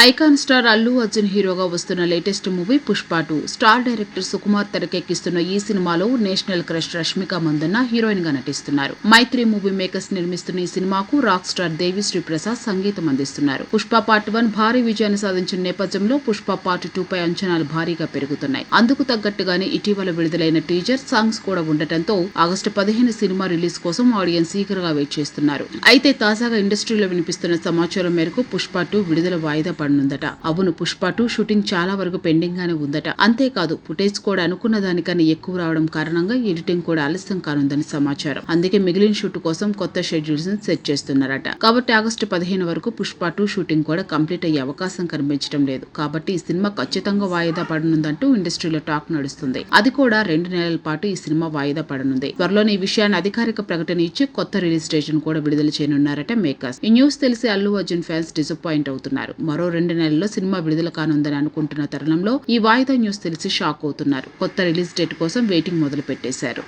Icon star Allu Arjun హీరోగా వస్తున్న latest movie Pushpa two. Star director Sukumar తెరకెక్కిస్తున్న ఈ సినిమాలో నేషనల్ క్రష్ రష్మిక మందన్న హీరోయిన్గా నటిస్తున్నారు. మైత్రి మూవీ మేకర్స్ నిర్మిస్తున్న ఈ సినిమాకు రాక్ స్టార్ దేవిశ్రీ ప్రసాద్ సంగీతం అందిస్తున్నారు. పుష్ప పార్ట్ వన్ భారీ విజయాన్ని సాధించిన నేపథ్యంలో పుష్ప పార్ట్ టూ పై అంచనాలు భారీగా పెరుగుతున్నాయి. అందుకు తగ్గట్టుగానే ఇటీవల విడుదలైన టీజర్ సాంగ్స్ కూడా ఉండటంతో ఆగస్టు పదిహేను సినిమా రిలీజ్ కోసం ఆడియన్స్ ఈగర్గా వెయిట్ చేస్తున్నారు. అయితే తాజాగా ఇండస్ట్రీలో వినిపిస్తున్న సమాచారం మేరకు పుష్ప టూ విడుదల వాయిదా పడనుందట. అవును పుష్ప టూ షూటింగ్ చాలా వరకు పెండింగ్ గానే ఉందట. అంతేకాదు ఫుటేజ్ కూడా అనుకున్న దానికన్నా ఎక్కువ రావడం కారణంగా ఎడిటింగ్ కూడా ఆలస్యం కానుందని సమాచారం. అందుకే మిగిలిన షూట్ కోసం కొత్త షెడ్యూల్స్ని సెట్ చేస్తున్నారట. కాబట్టి ఆగస్టు పదిహేను వరకు పుష్ప టూ షూటింగ్ కూడా కంప్లీట్ అయ్యే అవకాశం కనిపించడం లేదు. కాబట్టి ఈ సినిమా ఖచ్చితంగా వాయిదా పడనుందంటూ ఇండస్ట్రీలో టాక్ నడుస్తుంది. అది కూడా రెండు నెలల పాటు ఈ సినిమా వాయిదా పడనుంది. త్వరలోనే ఈ విషయాన్ని అధికారిక ప్రకటన ఇచ్చి కొత్త రిలీజ్ డేట్ కూడా విడుదల చేయనున్నారట మేకర్స్. ఈ న్యూస్ తెలిసి అల్లు అర్జున్ ఫ్యాన్స్ డిసప్పాయింట్ అవుతున్నారు. మరో రెండు నెలల్లో సినిమా విడుదల కానుందని అనుకుంటున్న తరుణంలో ఈ వాయిదా న్యూస్ తెలిసి షాక్ అవుతున్నారు. కొత్త రిలీజ్ డేట్ కోసం వెయిటింగ్ మొదలు పెట్టేశారు